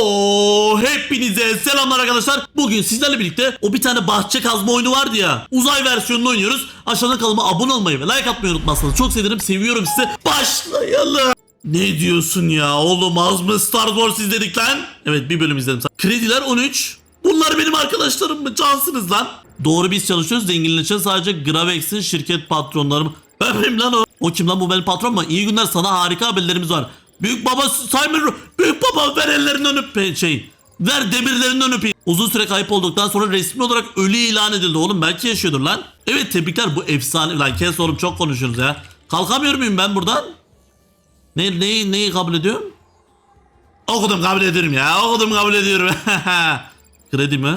Oo hepinize selamlar arkadaşlar. Bugün sizlerle birlikte o bir tane bahçe kazma oyunu vardı ya. Uzay versiyonunu oynuyoruz. Aşağıdan kanalıma abone olmayı ve like atmayı unutmazsanız çok sevinirim. Seviyorum sizi. Başlayalım. Ne diyorsun ya oğlum az mı Star Wars izledik lan? Evet bir bölüm izledim. Krediler 13. Bunlar benim arkadaşlarım mı? Cansınız lan. Doğru biz çalışıyoruz. Zenginleşen sadece Gravex'in şirket patronları mı? Benim lan o. O kim lan bu benim patron mu? İyi günler sana harika haberlerimiz var. Büyük baba Simon Büyük baba ver ellerinden öp şey. Ver demirlerinden öpeyim. Uzun süre kayıp olduktan sonra resmi olarak ölü ilan edildi oğlum. Belki yaşıyordur lan. Evet tebrikler bu efsane. Lan kes oğlum çok konuşuyoruz ya. Kalkamıyor muyum ben buradan? Ne, neyi, neyi kabul ediyorum? Okudum kabul ederim ya. Okudum kabul ediyorum. Kredi mi?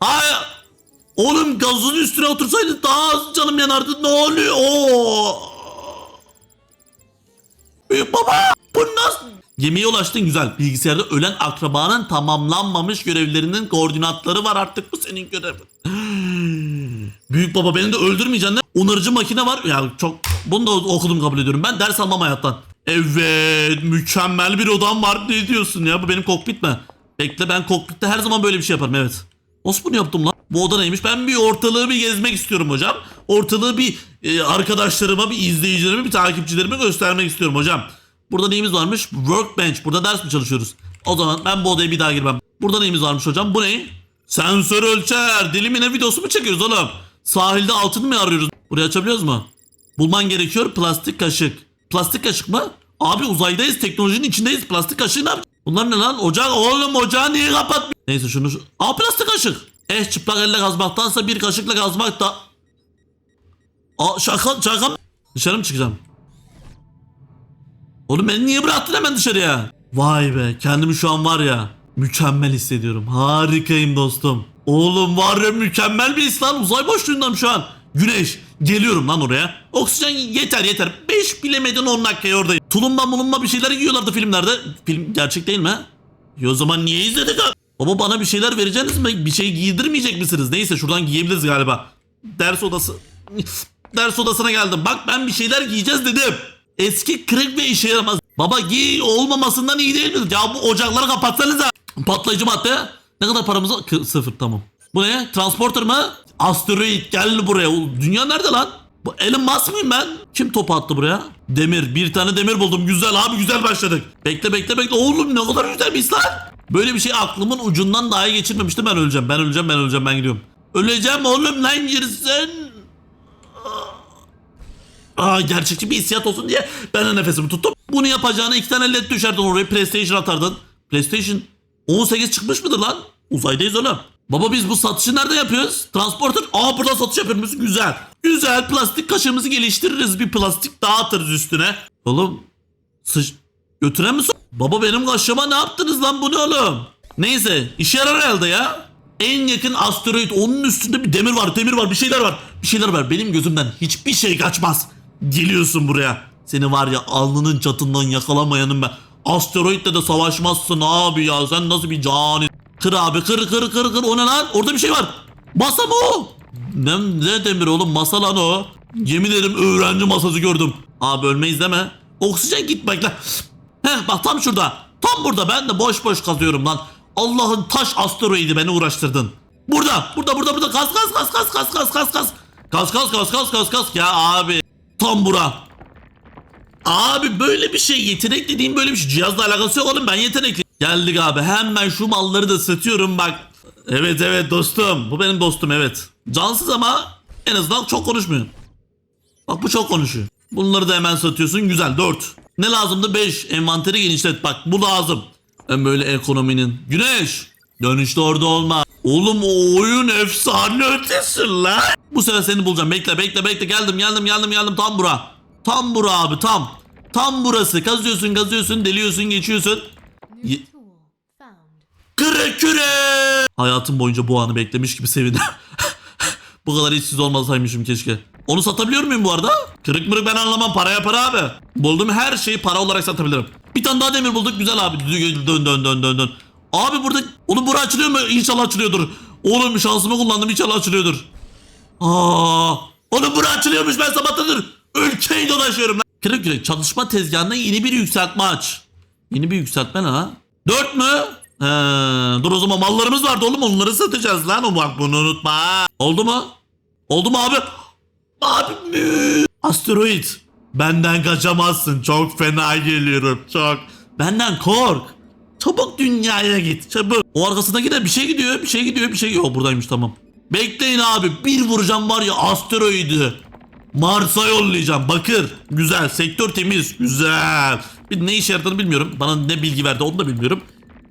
Hayır. Oğlum gazın üstüne otursaydı daha az canım yanardı. Ne oluyor? Oo. Büyük baba. Bu nasıl? Gemiye ulaştın güzel. Bilgisayarda ölen akrabanın tamamlanmamış görevlerinin koordinatları var artık bu senin görevin. Büyük baba beni de öldürmeyeceksin. Onarıcı makine var. Ya çok bunu da okudum kabul ediyorum. Ben ders almam hayattan. Evet mükemmel bir odam var. Ne diyorsun ya bu benim kokpit mi? Bekle ben kokpitte her zaman böyle bir şey yaparım evet. Nasıl bunu yaptım lan? Bu oda neymiş? Ben bir ortalığı bir gezmek istiyorum hocam. Ortalığı bir e, arkadaşlarıma, bir izleyicilerime, bir takipçilerime göstermek istiyorum hocam. Burada neyimiz varmış? Workbench. Burada ders mi çalışıyoruz? O zaman ben bu odaya bir daha girmem. Burada neyimiz varmış hocam? Bu ne? Sensör ölçer. Dilimine videosu mu çekiyoruz oğlum? Sahilde altın mı arıyoruz? Burayı açabiliyoruz mu? Bulman gerekiyor plastik kaşık. Plastik kaşık mı? Abi uzaydayız teknolojinin içindeyiz. Plastik kaşığı ne yapacağız? Bunlar ne lan? Ocak oğlum ocağı niye kapatmıyor? Neyse şunu... şu- Aa plastik kaşık. Eh çıplak elle kazmaktansa bir kaşıkla kazmak da... Aa şaka şaka? Dışarı mı çıkacağım? Oğlum beni niye bıraktın hemen dışarıya? Vay be kendimi şu an var ya mükemmel hissediyorum. Harikayım dostum. Oğlum var ya mükemmel bir his lan uzay boşluğundayım şu an. Güneş geliyorum lan oraya. Oksijen yeter yeter. 5 bilemedin 10 dakikaya oradayım. Tulumba mulumba bir şeyler yiyorlardı filmlerde. Film gerçek değil mi? Ya o zaman niye izledik ha? Baba bana bir şeyler vereceksiniz mi? Bir şey giydirmeyecek misiniz? Neyse şuradan giyebiliriz galiba. Ders odası. Ders odasına geldim. Bak ben bir şeyler giyeceğiz dedim. Eski kırık ve işe yaramaz. Baba giy olmamasından iyi değil mi? Ya bu ocakları kapatsanıza. Patlayıcı madde. Ne kadar paramız var? Kı- Sıfır tamam. Bu ne? Transporter mı? Asteroid gel buraya. Dünya nerede lan? Bu Elon Musk mıyım ben? Kim topu attı buraya? Demir. Bir tane demir buldum. Güzel abi güzel başladık. Bekle bekle bekle. Oğlum ne kadar güzel bir lan. Böyle bir şey aklımın ucundan daha geçirmemiştim. Ben öleceğim. Ben öleceğim. Ben öleceğim. Ben gidiyorum. Öleceğim oğlum lan girsin. Aa gerçekçi bir hissiyat olsun diye ben de nefesimi tuttum. Bunu yapacağına iki tane led düşerdin oraya PlayStation atardın. PlayStation 18 çıkmış mıdır lan? Uzaydayız oğlum. Baba biz bu satışı nerede yapıyoruz? Transporter. Aa burada satış yapıyoruz. Güzel. Güzel plastik kaşığımızı geliştiririz. Bir plastik daha atarız üstüne. Oğlum sıç... Götüren mi Baba benim kaşığıma ne yaptınız lan bu ne oğlum? Neyse işe yarar herhalde ya. En yakın asteroid onun üstünde bir demir var demir var bir şeyler var. Bir şeyler var benim gözümden hiçbir şey kaçmaz. Geliyorsun buraya. Seni var ya alnının çatından yakalamayanım ben. Asteroidle de savaşmazsın abi ya sen nasıl bir cani. Kır abi kır kır kır kır o ne lan orada bir şey var. Masa mı o? Ne, ne demir oğlum masa lan o. Yemin ederim öğrenci masası gördüm. Abi ölmeyiz deme. Oksijen git bekle. Heh bak tam şurada. Tam burada ben de boş boş kazıyorum lan. Allah'ın taş asteroidi beni uğraştırdın. Burada, burada, burada, burada. Kas, kas, kas, kas, kas, kas, kas, kas. Kas, kas, kas, kas, kas, kas. Ya abi. Bura. Abi böyle bir şey yetenek dediğim böyle bir şey. Cihazla alakası yok oğlum ben yetenekli. Geldik abi hemen şu malları da satıyorum bak. Evet evet dostum. Bu benim dostum evet. Cansız ama en azından çok konuşmuyor. Bak bu çok konuşuyor. Bunları da hemen satıyorsun. Güzel 4. Ne lazımdı? 5. Envanteri genişlet. Bak bu lazım. Ben böyle ekonominin. Güneş. Dönüşte orada olma. Oğlum o oyun efsane ötesi lan. Bu sefer seni bulacağım. Bekle bekle bekle. Geldim geldim geldim geldim. Tam bura. Tam bura abi tam. Tam burası. Kazıyorsun kazıyorsun deliyorsun geçiyorsun. Ye-. Kıre küre. Hayatım boyunca bu anı beklemiş gibi sevindim. bu kadar işsiz olmasaymışım keşke. Onu satabiliyor muyum bu arada? Kırık mırık ben anlamam paraya para abi. Bulduğum her şeyi para olarak satabilirim. Bir tane daha demir bulduk güzel abi. Dön dön dön dön dön. Abi burada oğlum bura açılıyor mu? İnşallah açılıyordur. Oğlum şansımı kullandım inşallah açılıyordur. Aa, oğlum bura açılıyormuş ben sabahtadır. Ülkeyi dolaşıyorum lan. Kırık kırık çalışma tezgahına yeni bir yükseltme aç. Yeni bir yükseltme ne lan? 4 mü? He, dur o zaman mallarımız vardı oğlum onları satacağız lan. O bak bunu unutma. Oldu mu? Oldu mu abi? Abi mü? Asteroid. Benden kaçamazsın. Çok fena geliyorum. Çok. Benden kork. Çabuk dünyaya git. Çabuk. O arkasındaki de bir şey gidiyor. Bir şey gidiyor. Bir şey yok. Buradaymış tamam. Bekleyin abi. Bir vuracağım var ya asteroidi. Mars'a yollayacağım. Bakır. Güzel. Sektör temiz. Güzel. Bir ne işe yaradığını bilmiyorum. Bana ne bilgi verdi onu da bilmiyorum.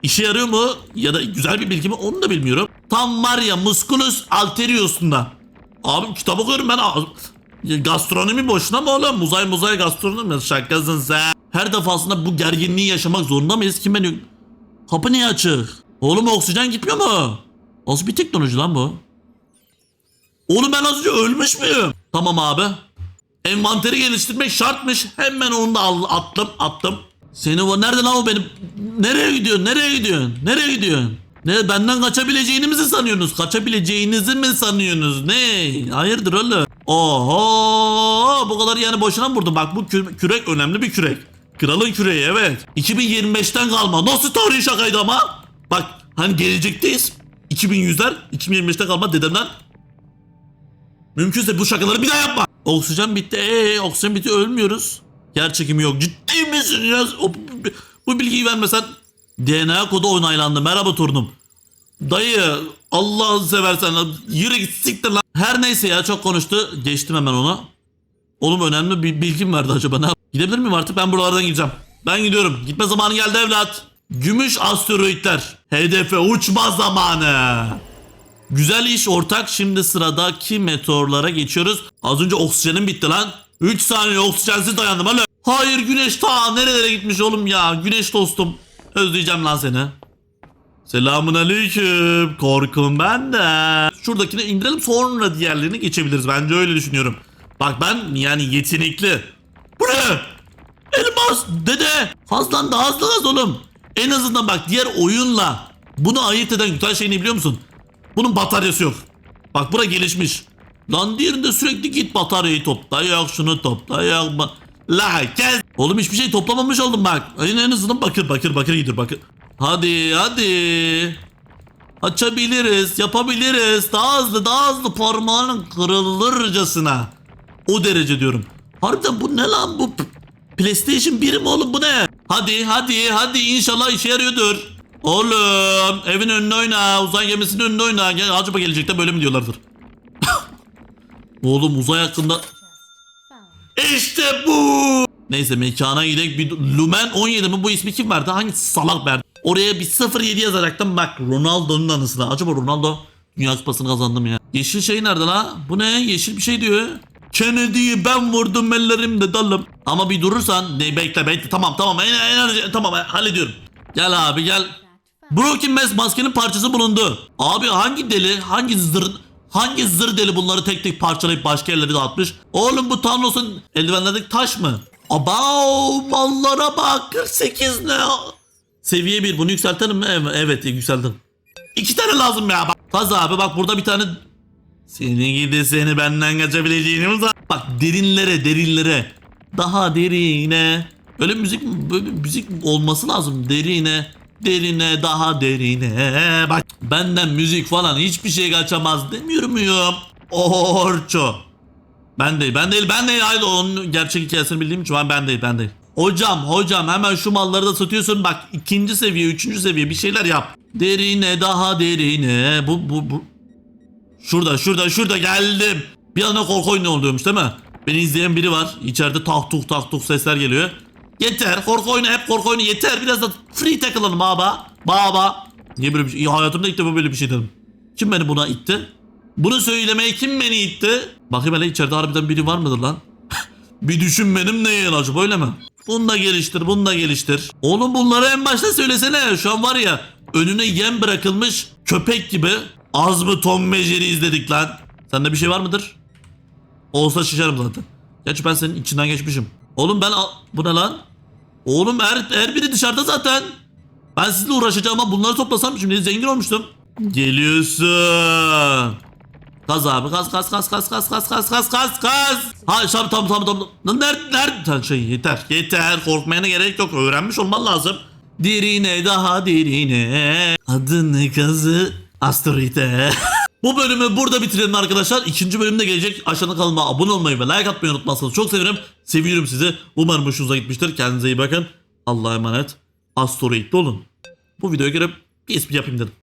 İşe yarıyor mu ya da güzel bir bilgi mi onu da bilmiyorum. Tam var ya Musculus Alterius'unda. Abi kitap okuyorum ben. Gastronomi boşuna mı oğlum? Uzay muzay gastronomi şakasın sen. Her defasında bu gerginliği yaşamak zorunda mıyız? Kim beni... Kapı niye açık? Oğlum oksijen gitmiyor mu? Nasıl bir teknoloji lan bu? Oğlum ben az önce ölmüş müyüm? Tamam abi. Envanteri geliştirmek şartmış. Hemen onu da attım attım. Seni o nerede lan o benim? Nereye gidiyorsun? Nereye gidiyorsun? Nereye gidiyorsun? Ne benden kaçabileceğini mi sanıyorsunuz? Kaçabileceğinizi mi sanıyorsunuz? Ne? Hayırdır oğlum? Oho bu kadar yani boşuna vurdum? Bak bu kü- kürek önemli bir kürek. Kralın küreği evet. 2025'ten kalma. Nasıl tarihi şakaydı ama? Bak hani gelecekteyiz. 2100'ler 2025'te kalma dedemden Mümkünse bu şakaları bir daha yapma. Oksijen bitti. Ee, oksijen bitti ölmüyoruz. Yer çekimi yok. Ciddi misin? O- bu bilgiyi vermesen DNA kodu onaylandı. Merhaba torunum. Dayı Allah'ını seversen yürü git siktir lan. Her neyse ya çok konuştu. Geçtim hemen ona. Oğlum önemli bir bilgim verdi acaba ne yap- Gidebilir miyim artık? Ben buralardan gideceğim. Ben gidiyorum. Gitme zamanı geldi evlat. Gümüş asteroitler. Hedefe uçma zamanı. Güzel iş ortak. Şimdi sıradaki meteorlara geçiyoruz. Az önce oksijenim bitti lan. 3 saniye oksijensiz dayandım alo. Hayır güneş ta nerelere gitmiş oğlum ya. Güneş dostum. Özleyeceğim lan seni. Selamun aleyküm. Korkun ben de. Şuradakini indirelim sonra diğerlerini geçebiliriz. Bence öyle düşünüyorum. Bak ben yani yetenekli. Bu ne? Elmas dede. Hızlan da hızlı hız oğlum. En azından bak diğer oyunla bunu ayırt eden güzel şey ne biliyor musun? Bunun bataryası yok. Bak bura gelişmiş. Lan diğerinde sürekli git bataryayı topla yok şunu topla yok La kes. Oğlum hiçbir şey toplamamış oldum bak. En, en azından bakır bakır bakır gidiyor bakır. Hadi hadi. Açabiliriz yapabiliriz. Daha hızlı daha hızlı parmağının kırılırcasına. O derece diyorum. Harbiden bu ne lan bu? PlayStation 1 mi oğlum bu ne? Hadi hadi hadi inşallah işe yarıyordur. Oğlum evin önüne oyna uzay gemisinin önüne oyna. Gel, acaba gelecekte böyle mi diyorlardır? oğlum uzay hakkında işte bu. Neyse mekana gidelim. Bir Lumen 17 mi bu ismi kim verdi? Hangi salak verdi? Oraya bir 07 yazacaktım bak Ronaldo'nun anısına. Acaba Ronaldo Dünya Kupası'nı kazandım ya. Yeşil şey nerede la? Bu ne? Yeşil bir şey diyor. Kennedy'yi ben vurdum ellerimde dalım. Ama bir durursan ne bekle bekle tamam tamam en, enerji tamam hallediyorum. Gel abi gel. Broken Mass maskenin parçası bulundu. Abi hangi deli hangi zır hangi zır deli bunları tek tek parçalayıp başka yerlere dağıtmış? Oğlum bu Thanos'un eldivenlerdeki taş mı? Abav mallara bak 48 ne? Seviye 1 bunu yükseltelim mi? Evet, evet yükseldim. İki tane lazım ya bak. Kaz abi bak burada bir tane seni gidi seni benden kaçabileceğini mi san- Bak derinlere derinlere. Daha derine. Böyle müzik böyle müzik olması lazım. Derine. Derine daha derine. Bak benden müzik falan hiçbir şey kaçamaz demiyor muyum? Orço. Ben değil, ben değil, ben değil. Hayır onun gerçek hikayesini bildiğim için ben, ben değil, ben değil. Hocam, hocam hemen şu malları da satıyorsun. Bak ikinci seviye, üçüncü seviye bir şeyler yap. Derine, daha derine. Bu, bu, bu. Şurada, şurada, şurada geldim. Bir anda korku oyunu oluyormuş değil mi? Beni izleyen biri var. İçeride tak tuk tak tuk sesler geliyor. Yeter. Korku oyunu hep korku oyunu yeter. Biraz da free takılalım baba. Baba. Niye böyle bir şey? Ya hayatımda ilk defa böyle bir şey dedim. Kim beni buna itti? Bunu söylemeye kim beni itti? Bakayım hele içeride harbiden biri var mıdır lan? bir düşün benim ne yiyen acaba öyle mi? Bunu da geliştir, bunu da geliştir. Oğlum bunları en başta söylesene. Şu an var ya önüne yem bırakılmış köpek gibi az mı Tom ve Jerry izledik lan. Sende bir şey var mıdır? Olsa şişerim zaten. Gerçi ben senin içinden geçmişim. Oğlum ben al- bu ne lan? Oğlum her, her biri dışarıda zaten. Ben sizinle uğraşacağım ama bunları toplasam şimdi zengin olmuştum. Geliyorsun. Kaz abi kaz kaz kaz kaz kaz kaz kaz kaz kaz kaz. Ha tamam tamam tamam tamam. Lan nerede nerede? Şey yeter yeter korkmaya gerek yok öğrenmiş olman lazım. Dirine daha dirine. Adını kazı asteroide. Bu bölümü burada bitirelim arkadaşlar. İkinci bölümde gelecek. Aşağıda kanalıma abone olmayı ve like atmayı unutmazsanız çok sevinirim. Seviyorum sizi. Umarım hoşunuza gitmiştir. Kendinize iyi bakın. Allah'a emanet. Asteroid'de olun. Bu videoya girip bir espri yapayım dedim.